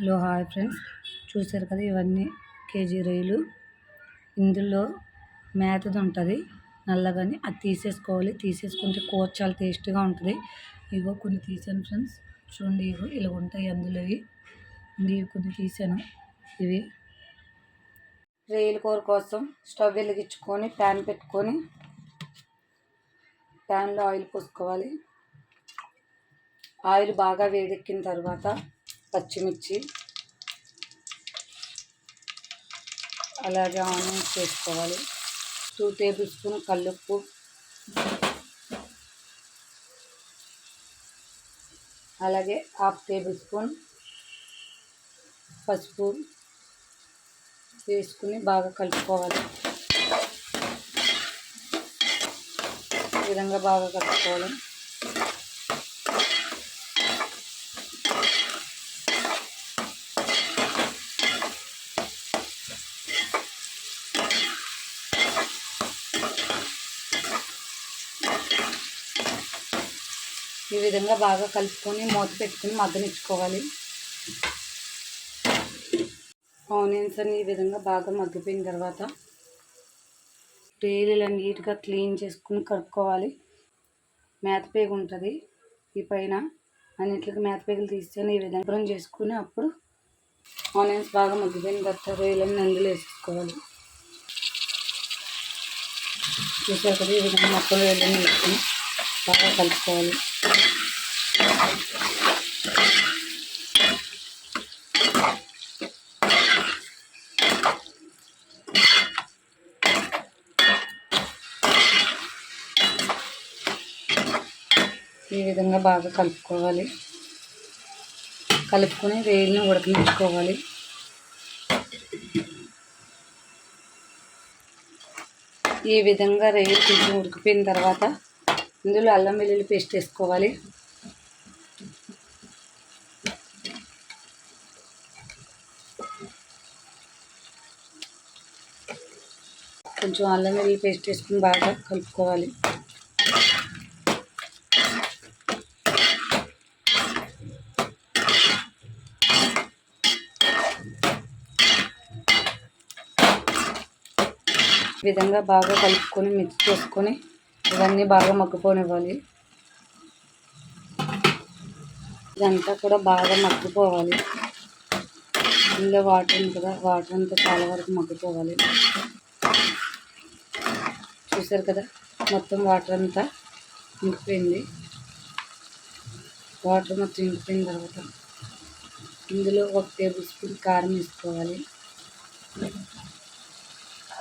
Hello hi friends. చూసారు కదా ఇవన్నీ కేజీ రొయ్యలు. ఇందులో మేతది ఉంటుంది నల్లగాని అది తీసేసుకోవాలి. తీసేసుకుంటే కూర చాలా టేస్ట్గా ఉంటుంది. ఇగో కొన్ని తీసాను ఫ్రెండ్స్. చూడండి ఇగో ఇలా ఉంటాయి అందులో ఇవి కొన్ని తీసాను. ఇవి రొయ్యల కూర కోసం స్టవ్ వెలిగించుకొని ప్యాన్ పెట్టుకొని ప్యాన్లో ఆయిల్ పోసుకోవాలి. ఆయిల్ బాగా వేడెక్కిన తర్వాత పచ్చిమిర్చి అలాగే ఆనియన్స్ వేసుకోవాలి. టూ టేబుల్ స్పూన్ కల్లుప్పు. అలాగే హాఫ్ టేబుల్ స్పూన్ పసుపు వేసుకుని బాగా కలుపుకోవాలి. ఈ విధంగా బాగా కలుపుకోవాలి. ఈ విధంగా బాగా కలుపుకొని మూత పెట్టుకుని మగ్గనిచ్చుకోవాలి. ఆనియన్స్ అన్ని ఈ విధంగా బాగా మగ్గిపోయిన తర్వాత డైలీ ఇలా నీట్గా క్లీన్ చేసుకుని కలుపుకోవాలి. మేతపేగు ఉంటుంది. ఈ పైన అన్నింటికి మేతపేగులు తీసుకొని ఈ విధంగా చేసుకుని అప్పుడు ఆనియన్స్ బాగా మగ్గిపోయిన తర్వాత రొయ్యలని అందులో వేసుకోవాలి చూసారు ఈ విధంగా మొత్తం రొయ్యలన్నీ వేసుకుని బాగా కలుపుకోవాలి. ఈ విధంగా బాగా కలుపుకోవాలి. కలుపుకొని వేడిని ఉడకనించుకోవాలి ఈ విధంగా రేలు కొంచెం ఉడికిపోయిన తర్వాత ఇందులో అల్లం వెల్లుల్లి పేస్ట్ వేసుకోవాలి. కొంచెం అల్లం వెల్లుల్లి పేస్ట్ వేసుకుని బాగా కలుపుకోవాలి. విధంగా బాగా కలుపుకొని మిక్స్ చేసుకొని ఇవన్నీ బాగా మగ్గిపోనివ్వాలి. ఇదంతా కూడా బాగా మగ్గిపోవాలి. ఇందులో వాటర్ ఉంది కదా వాటర్ అంతా చాలా వరకు మగ్గిపోవాలి. చూసారు కదా మొత్తం వాటర్ అంతా ఇంకిపోయింది. వాటర్ మొత్తం ఇంకిపోయిన తర్వాత ఇందులో ఒక టేబుల్ స్పూన్ కారం వేసుకోవాలి.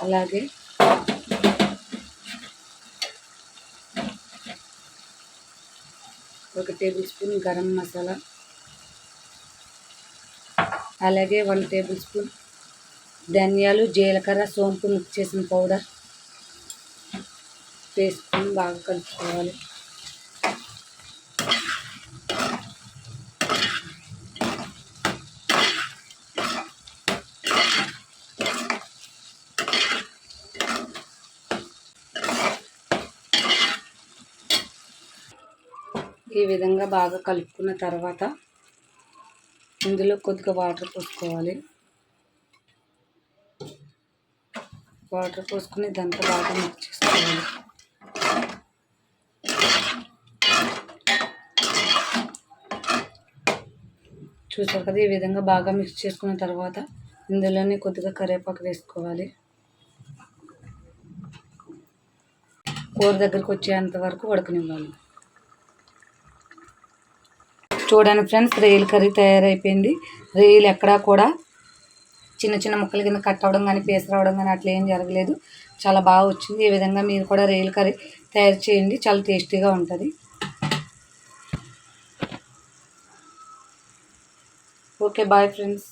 అలాగే ఒక టేబుల్ స్పూన్ గరం మసాలా. అలాగే వన్ టేబుల్ స్పూన్ ధనియాలు జీలకర్ర సోంపు మిక్స్ చేసిన పౌడర్. వేసుకొని బాగా కలుపుకోవాలి. ఈ విధంగా బాగా కలుపుకున్న తర్వాత ఇందులో కొద్దిగా వాటర్ పోసుకోవాలి. వాటర్ పోసుకుని దాంతో బాగా మిక్స్ చేసుకోవాలి. చూసారు కదా ఈ విధంగా బాగా మిక్స్ చేసుకున్న తర్వాత ఇందులోనే కొద్దిగా కరివేపాకు వేసుకోవాలి. కూర దగ్గరికి వచ్చేంత వరకు ఉడకనివ్వాలి. చూడండి ఫ్రెండ్స్ రేయిల్ కర్రీ తయారైపోయింది. రేలు ఎక్కడా కూడా చిన్న చిన్న ముక్కల కింద కట్ అవ్వడం కానీ పేస్ట్ రావడం కానీ అట్లా ఏం జరగలేదు. చాలా బాగా వచ్చింది. ఈ విధంగా మీరు కూడా రొయ్యలు కర్రీ తయారు చేయండి. చాలా టేస్టీగా ఉంటుంది. Okay bye friends.